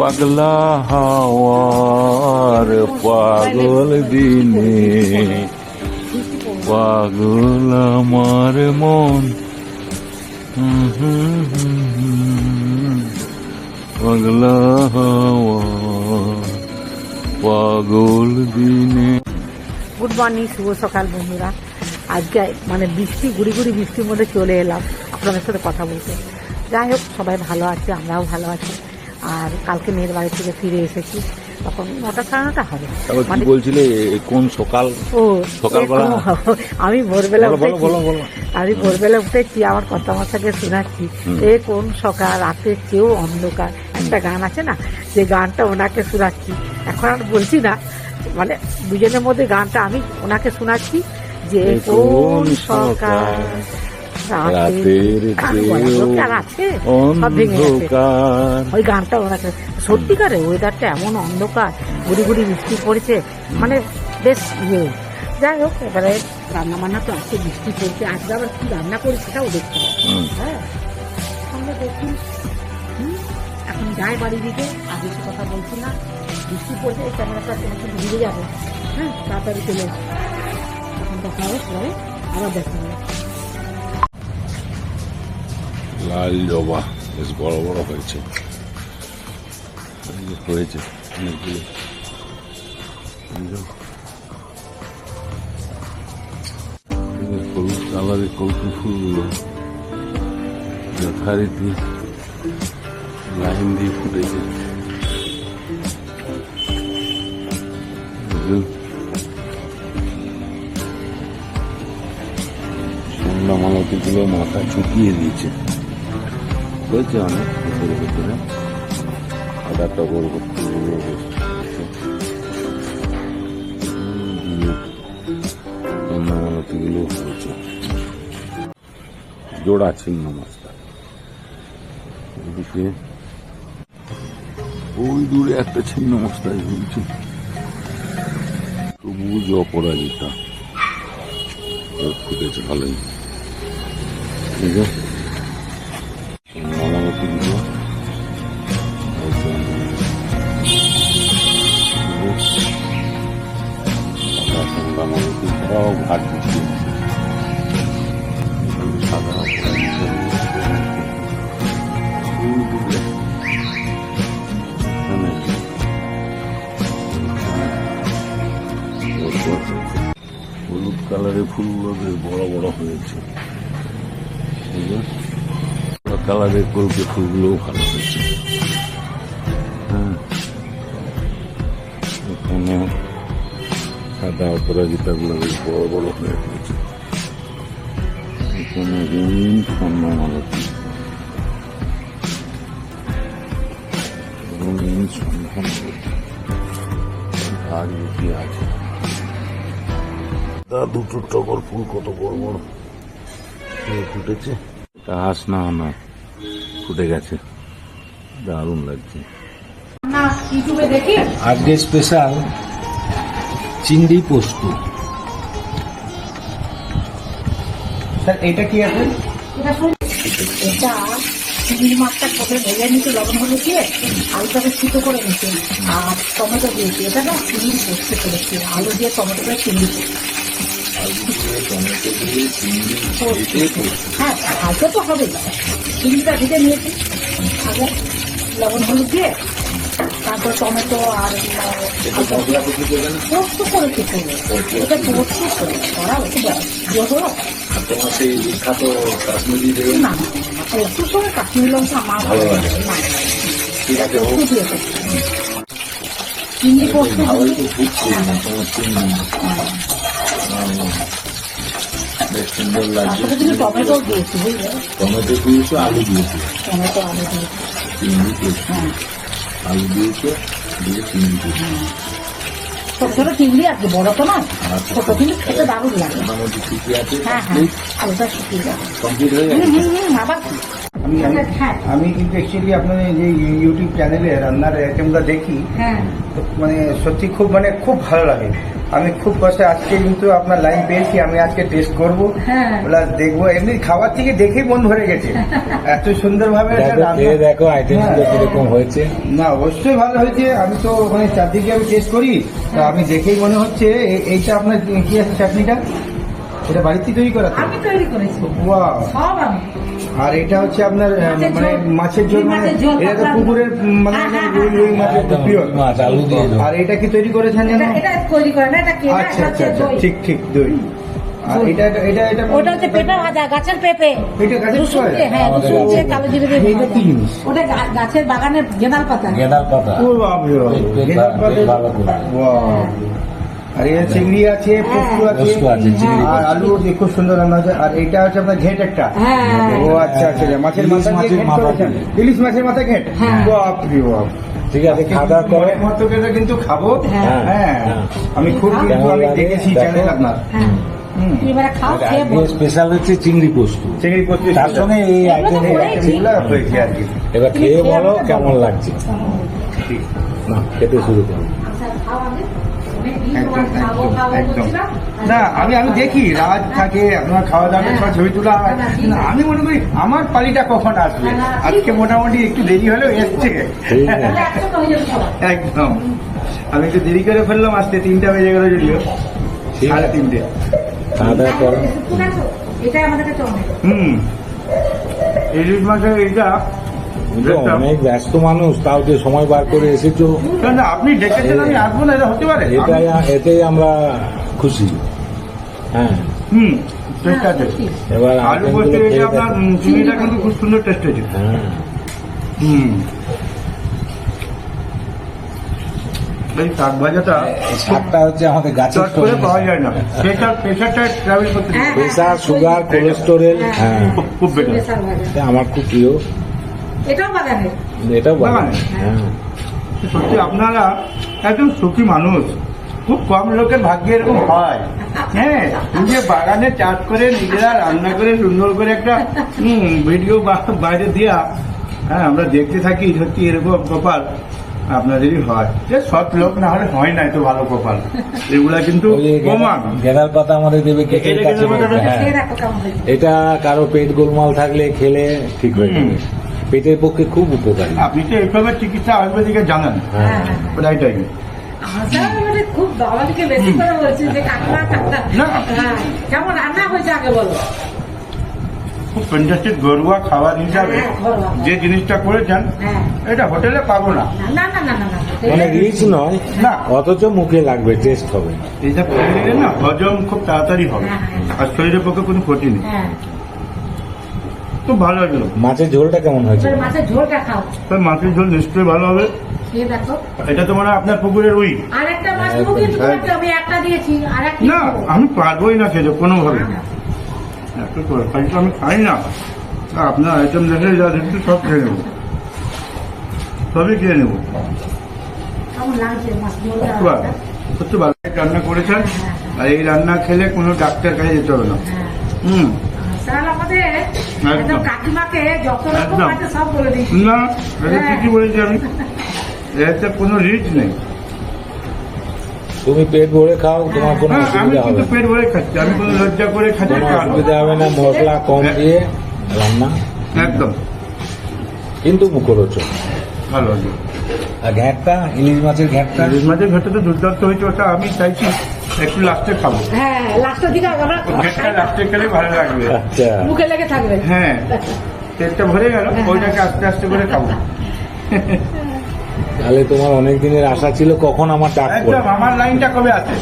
পাগলা হাওয়ার পাগল দিনে। পাগল আমার মন। পাগলা হাওয়ার পাগল দিনে। গুড মর্নিং, শুভ সকাল বন্ধুরা। আজকে মানে বৃষ্টি, গুড়ি গুড়ি বৃষ্টির মধ্যে চলে এলাম। আপনাদের সাথে কথা বলতে। যাই হোক, সবাই ভালো আছে, আমরাও ভালো আছি। আর কালকে মেয়ের বাড়ি থেকে ফিরে এসেছি। তখন নটা সাড়ে নটা হবে। মানে বলছিলে কোন সকাল? ও সকালবেলা? আমি ভোরবেলা উঠেছি। আমি ভোরবেলা উঠেছি আমার কথা মাথাকে শোনাচ্ছি এ কোন সকাল রাতে কেউ অন্ধকার। একটা গান আছে না যে গানটা ওনাকে শোনাচ্ছি। এখন আর বলছি না মানে দুজনের মধ্যে গানটা আমি ওনাকে শোনাচ্ছি যে কোন সকাল? রাতের অন্ধকার। ওই গানটা ওনাকে সত্যিকারে ওয়েদারটা এমন অন্ধকার গুড়ি গুড়ি বৃষ্টি পড়েছে। মানে বেশ ইয়ে। যাই হোক এবারে রান্না বান্না তো আজকে বৃষ্টি পড়ছে। আজকে আবার কি রান্না করি সেটাও দেখতে হ্যাঁ। সঙ্গে দেখি। এখন যাই বাড়ি দিকে বেশি কথা বলছি না। বৃষ্টি পড়ছে এই ক্যামেরাটা সাথে ভিজে যাবে। হ্যাঁ তাড়াতাড়ি চলে এখন দেখা হবে আবার দেখা হবে। লাল জবা বেশ বড় বড় হয়েছে হয়েছে অনেকগুলো ফুলগুলো যথারীতি লাইন দিয়ে ফুটেছে মাথা চুকিয়ে দিয়েছে হয়েছে অনেক ভেতরে ভেতরে আদা টগর হয়েছে। হয়েছে? জোড়া ছিন্ন মাছটা। এদিকে ওই দূরে একটা ছিন্ন মাছটা ঝুলছে সবুজ অপরাজিতা। ফুটেছে ভালোই। ঠিক আছে? হলুদ কালারের ফুলগুলো বেশ বড় বড় হয়েছে। কালারের কলকে ফুলগুলোও ভালো হয়েছে। হ্যাঁ। এখানে সাদা অপরাজিতাগুলো বেশ বড় বড় হয়ে গেছে। এখানে রঙিন স্বর্ণমালতি রঙিন স্বর্ণমালতি আর কি আছে? তা দুটো টগর ফুল কত বড় বড়? ফুটেছে? এটা হাস না না। ফুটে গেছে। দারুণ লাগছে। আজকে স্পেশাল চিংড়ি পোস্ত। স্যার এটা কি আছে? এটা শুন এটা চিংড়ি মাছটা প্রথমে ভেজে নিতে লবণ হলুদ দিয়ে আলুটাকে ছিটো করে নিতে আর টমেটো দিয়েছি। এটা না চিংড়ি পোস্ত করেছি। আলু দিয়ে টমেটো দিয়ে চিংড়ি হ্যাঁ আগে তো হবে চিংড়িটা ভেজে নিয়েছি আগে লবণ হলুদ দিয়ে তারপর টমেটো আর পোস্ত করেছি পুরো এটা পোস্ত করে করা হচ্ছে যেগুলো তোমার সেই বিখ্যাত কাশ্মীরি দেবেন না একটু করে কাশ্মীর লঙ্কা আমার ভালো লাগে ঠিক আছে চিংড়ি পোস্ত বেশ সুন্দর লাগছে টমেটো দিয়েছি টমেটো দিয়েছ আলু দিয়েছ? টমেটো আলু দিয়েছি। চিংড়ি দিয়েছ? হ্যাঁ। আলু দিয়েছ দিয়ে চিংড়ি দিয়েছ। ছোট ছোট চিংড়ি আছে বড় তো নয়। আচ্ছা। ছোট কিন্তু খেতে দারুণ লাগে। মোটামুটি ঠিকই আছে? হ্যাঁ হ্যাঁ। আলুটা শুকিয়ে যাবে। কমপ্লিট হয়ে গেছে? হুম হুম আবার আমি আমি- কিন্তু অ্যাকচুয়ালি আপনার এই যে ইউটিউব চ্যানেলে রান্নার আইটেমটা দেখি। হ্যাঁ। তো মানে সত্যি খুব মানে খুব ভালো লাগে। আমি খুব কষ্টে আজকে কিন্তু আপনার লাইন পেয়েছি আমি আজকে টেস্ট করব হ্যাঁ। প্লাস দেখব এমনি খাবার থেকে দেখেই মন ভরে গেছে এত সুন্দরভাবে দেখো হ্যাঁ। কীরকম হয়েছে না অবশ্যই ভালো হয়েছে আমি তো ওখানে চারদিকে আমি টেস্ট করি তা আমি দেখেই মনে হচ্ছে এইটা আপনার কি আছে চাটনিটা এটা বাড়িতে তৈরি করা? আমি তৈরি করেছি! সব আমি আর এটা হচ্ছে আপনার মানে মাছের ঝোল মানে এটা তো পুকুরের মানে হ্যাঁ, হ্যাঁ, রুই রুই মাছের একদম প্রিয় মাছ, আলু দিয়ে আর এটা কি তৈরি করেছেন জানো এটা তৈরি করে না এটা কেনা আচ্ছা আচ্ছা আচ্ছা। ঠিক ঠিক দই। আর এটা এটা এটা ওটা হচ্ছে পেঁপে ভাজা গাছের পেঁপে। এটা গাছের পেঁপে? হ্যাঁ রসুন দিয়ে কালো জিরে দিয়ে এটা কি জিনিস? ওটা গাছের বাগানের গেঁদাল পাতা। গেঁদার পাতা। ও আর চিংড়ি আছে পোস্ত আছে। চিংড়ি আর আলু দিয়ে খুব সুন্দর রান্না আছে আর এটা হচ্ছে আপনার ঘেট একটা। হ্যাঁ। ও আচ্ছা আচ্ছা আচ্ছা, মাছের ইলিশ মাথা দিয়ে ঘেট করেছেন? ইলিশ মাছের মাথা ঘেট? হ্যাঁ। বাপরে বাপ। ঠিক আছে খাওয়া মতো কিন্তু খাব। হ্যাঁ। হ্যাঁ আমি খুব কিন্তু আমি দেখেছি চ্যানেল আপনার। হ্যাঁ। স্পেশাল হচ্ছে চিংড়ি পোস্ত। চিংড়ি পোস্ত তার সঙ্গে এই আইটেম হয়েছে আর কি। এবার খেয়ে খেয়ে বলো কেমন লাগছে। না খেতে শুরু করো। একদম একদম একদম না আমি আমি দেখি রাত থাকে আপনার খাওয়া দাওয়া হ্যাঁ। সব ছবি তোলা হয়। না, আমি মনে করি আমার পালিটা কখন আসবে? আজকে মোটামুটি একটু দেরি হলেও এসছে। হয়ে। একদম। আমি একটু দেরি করে ফেললাম আসতে তিনটা বেজে গেল যদিও। ঠিক সাড়ে তিনটে। হুম। ইলিশ মাছের এটা অনেক ব্যস্ত মানুষ তাও যে সময় বার করে এসেছ। না, না, আপনি ডেকেছেন আমি আসব না এটা হতে পারে। এটাই এতেই আমরা খুশি। হ্যাঁ। হুম টেস্ট আছে। এবার আলু আপনার। কিন্তু খুব সুন্দর টেস্ট হয়েছে। হ্যাঁ। হুম। এই শাক ভাজাটা শাকটা হচ্ছে আমাদের গাছের করে পাওয়া যায় না। প্রেশার প্রেশারটা ট্রাভেল করতে হ্যাঁ, সুগার কোলেস্টোরেল হ্যাঁ খুব বেটার আমার খুব প্রিয়। এটাও বাগানের এটাও বাগানে? হ্যাঁ। সত্যি আপনারা একদম সুখী মানুষ। খুব কম লোকের ভাগ্যে এরকম হয়। হ্যাঁ নিজে বাগানে চাষ করে নিজেরা রান্না করে সুন্দর করে একটা ভিডিও বাইরে দিয়া হ্যাঁ আমরা দেখতে থাকি সত্যি এরকম কপাল আপনাদেরই হয়। যে সব লোক না হলে হয় না এত ভালো কপাল। এগুলা কিন্তু গেঁদার পাতা আমাদের দেবে এটা হ্যাঁ। এটা কারও পেট গোলমাল থাকলে খেলে ঠিক হয়ে যাবে। পেটের পক্ষে খুব উপকারী। আপনি তো এইভাবে চিকিৎসা আয়ুর্বেদিকে জানেন। হ্যাঁ। হ্যাঁ, মানে খুব বাবাকে বেশি করে বলছি যে কাকড়া কাকড়া হ্যাঁ কেমন রান্না হয়েছে আগে বলো। খুব ফ্যান্টাস্টিক ঘরোয়া খাবার হিসাবে হ্যাঁ, যে জিনিসটা করেছেন হ্যাঁ। এটা হোটেলে পাবো না। না না না না না মানে রিচ নয় না। অথচ মুখে লাগবে টেস্ট হবে। এইটা করে নিলে না হজম খুব তাড়াতাড়ি হবে। আর শরীরের পক্ষে কোনো ক্ষতি নেই। হ্যাঁ। খুব ভালো লাগল মাছের ঝোলটা কেমন হয়েছে? মাছের ঝোলটা খাও। তবে মাছের ঝোল নিশ্চয়ই ভালো হবে। এটা তো মানে আপনার পুকুরের মাছ আমি একটা দিয়েছি না আমি পারবোই না খেতে কোনোভাবে এত তরকারি তো আমি খাই না। আর আপনার আইটেম দেখে যা দেখছি সব খেয়ে নেব। সবই খেয়ে নেব। সত্যি ভালো। রান্না করেছেন। আর এই রান্না খেলে কোনো ডাক্তার কাছে যেতে হবে না। হ্যাঁ। হুম। একদম। কাকিমাকে যত রকম একদম। আছে সব বলে দিচ্ছি না এটা ঠিকই বলেছি আমি। এতে কোনো রিচ নেই। তুমি পেট ভরে খাও তোমার কোনো হ্যাঁ, অসুবিধা হবে পেট ভরে খাচ্ছি আমি কোনো লজ্জা করে খাচ্ছি কোনো। অসুবিধা হবে না মশলা কম দিয়ে রান্না। একদম। কিন্তু মুখরোচক। ভালো আছে। ঘ্যাটটা ইলিশ মাছের ঘ্যাটটা? ইলিশ মাছের ঘাটে তো দুর্দান্ত হয়েছে ওটা আমি চাইছি একটু লাস্টে খাব। হ্যাঁ লাস্টের দিকে আমরা ঘেটটা লাস্টে খেলে ভালো লাগবে। আচ্ছা। মুখে লেগে থাকবে। হ্যাঁ পেটটা ভরে গেল ওইটাকে আস্তে আস্তে করে খাব। তাহলে তোমার অনেক দিনের আশা ছিল কখন আমার ডাক একদম আমার লাইনটা কবে আছে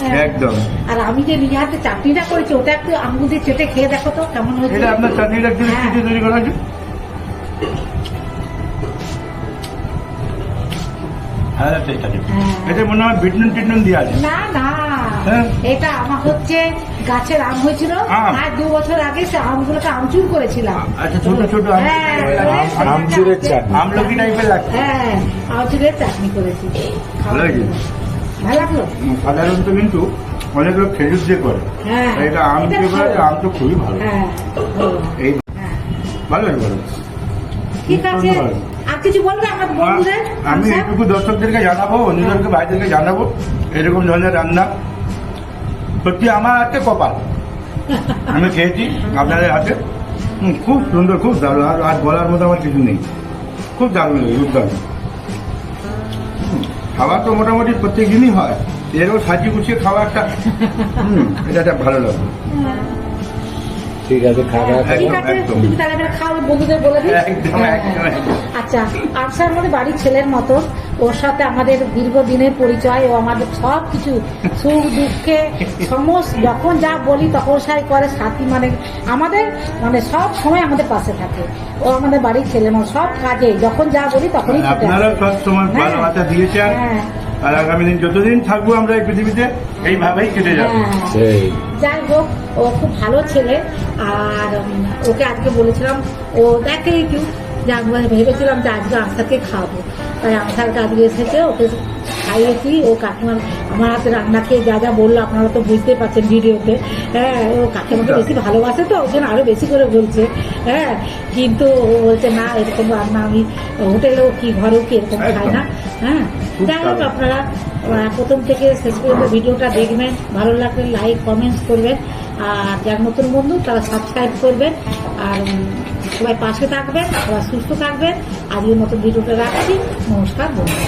হ্যাঁ। একদম। আর আমি যে নিজে চাটনিটা করেছি ওটা একটু আঙুল দিয়ে চেটে খেয়ে দেখো তো কেমন হয়েছে। এটা আপনার চাটনিটা একটু হ্যাঁ। তৈরি করা হ্যাঁ টেস্ট আছে। হ্যাঁ। মনে হয় বিটনুন টিটনুন দিয়ে আছে। না না। হ্যাঁ। এটা আমার হচ্ছে গাছের আম হয়েছিল। আর দু বছর আগে সে আমগুলোকে আমচুর করেছিলাম। আচ্ছা ছোট ছোট হ্যাঁ, আম- আমচুরের চাটনি। আমলকি টাইপের লাগছে হ্যাঁ আমচুরের চাটনি করেছি। ভালো লাগে লাগল? সাধারণত কিন্তু অনেক লোক খেজুর দিয়ে করে। হ্যাঁ। এটা আম দিয়ে করে আম তো খুবই ভালো। হ্যাঁ। এই হ্যাঁ। ভালো ভালো ঠিক আছে। আর কিছু বলবে আমার বন্ধুদের? আমি আচ্ছা। এইটুকু দর্শকদেরকে জানাব অন্যদেরকে ভাইদেরকে জানাব এরকম ধরনের রান্না। সত্যি আমার হাতে কপাল। আমি খেয়েছি আপনাদের হাতে। খুব সুন্দর খুব দারুণ। আর আর বলার মতো আমার কিছু নেই। খুব দারুণ লাগে খুব দারুণ তো মোটামুটি প্রত্যেক দিনই হয়। এরও সাজিয়ে গুছিয়ে খাওয়া একটা। এটা একটা ভালো লাগে ঠিক আছে খাওয়া ঠিক আছে তুমি তাহলে খাও বন্ধুদের বলে দিই। হ্যাঁ, হ্যাঁ। আচ্ছা আরশার মধ্যে বাড়ির ছেলের মতো ওর সাথে আমাদের দীর্ঘদিনের পরিচয় ও আমাদের সব কিছু সুখ দুঃখে সমস্ত যখন যা বলি তখন সাই করে সাথী মানে আমাদের মানে সব সময় আমাদের পাশে থাকে। ও আমাদের বাড়ির ছেলে মানে সব কাজে যখন যা বলি তখনই ছুটে আপনারা সব সময় হ্যাঁ। ভালোবাসা দিয়েছেন। হ্যাঁ। আর আগামী দিন যতদিন থাকব আমরা এই পৃথিবীতে এইভাবেই কেটে যাব। হ্যাঁ। যাই হোক ও খুব ভালো ছেলে। আর ওকে আজকে বলেছিলাম ও দেখে একটু যে ভেবেছিলাম যে আজকে আস্তাকে খাওয়াবো। তাই আমসারটা আজকে এসেছে ওকে খাইয়েছি ও কাকিমার আমার হাতে রান্না খেয়ে যা যা বলল আপনারা তো বুঝতেই পারছেন ভিডিওতে। হ্যাঁ ও কাকিমাকে বেশি ভালোবাসে তো ওই জন্য আরও বেশি করে বলছে। হ্যাঁ কিন্তু ও বলছে না এরকম রান্না আমি হোটেলেও কি ঘরেও কি এরকম খাই না? হ্যাঁ যাই হোক আপনারা প্রথম থেকে শেষ পর্যন্ত ভিডিওটা দেখবেন ভালো লাগলে লাইক কমেন্টস করবেন আর যার নতুন বন্ধু তারা সাবস্ক্রাইব করবেন আর সবাই পাশে থাকবেন সবাই সুস্থ থাকবেন আজকের মতো ভিডিওটা রাখছি নমস্কার বন্ধু